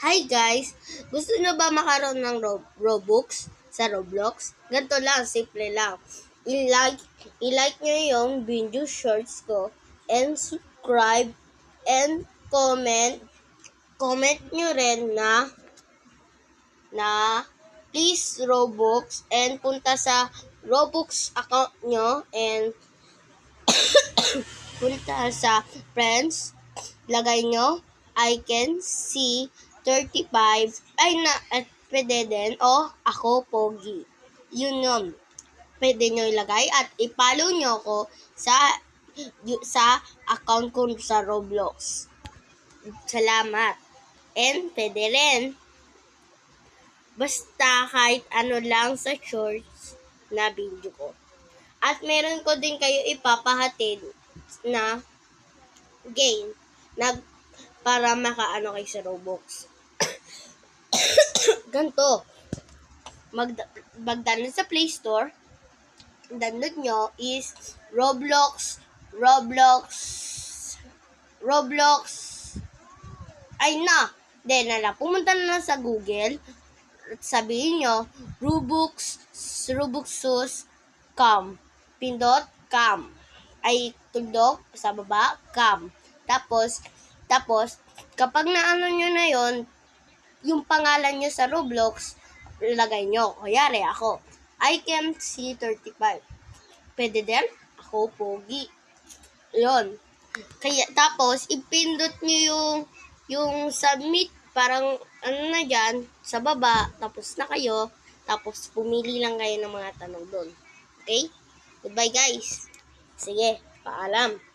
Hi guys! Gusto nyo ba makaroon ng Ro- Robux sa Roblox? Ganito lang, simple lang. I-like, i-like nyo yung video shorts ko and subscribe and comment. Comment nyo rin na na please Robux and punta sa Robux account nyo and punta sa friends, lagay nyo, I can see 35, ay na, at pwede din, o ako pogi. Yun yun. Pwede nyo ilagay at ipollow nyo ako sa sa account ko sa Roblox. Salamat. And pwede rin, basta kahit ano lang sa shorts na video ko. At meron ko din kayo ipapahatid na game na para makaano kayo sa Roblox. Ganto. Mag magdownload sa Play Store. Download nyo is Roblox Roblox Roblox ay na. Then, na. Pumunta na lang sa Google. At sabihin nyo, Robux, Robuxus, cam. Pindot, cam. Ay, tundok, sa baba, cam. Tapos, tapos, kapag naano nyo na yon yung pangalan nyo sa Roblox, lagay nyo. Kuyari, ako, I can see 35. Pwede din, ako, pogi. Yon. Kaya, tapos, ipindot nyo yung, yung submit, parang, ano na dyan, sa baba, tapos na kayo, tapos pumili lang kayo ng mga tanong doon. Okay? Goodbye, guys. Sige, paalam.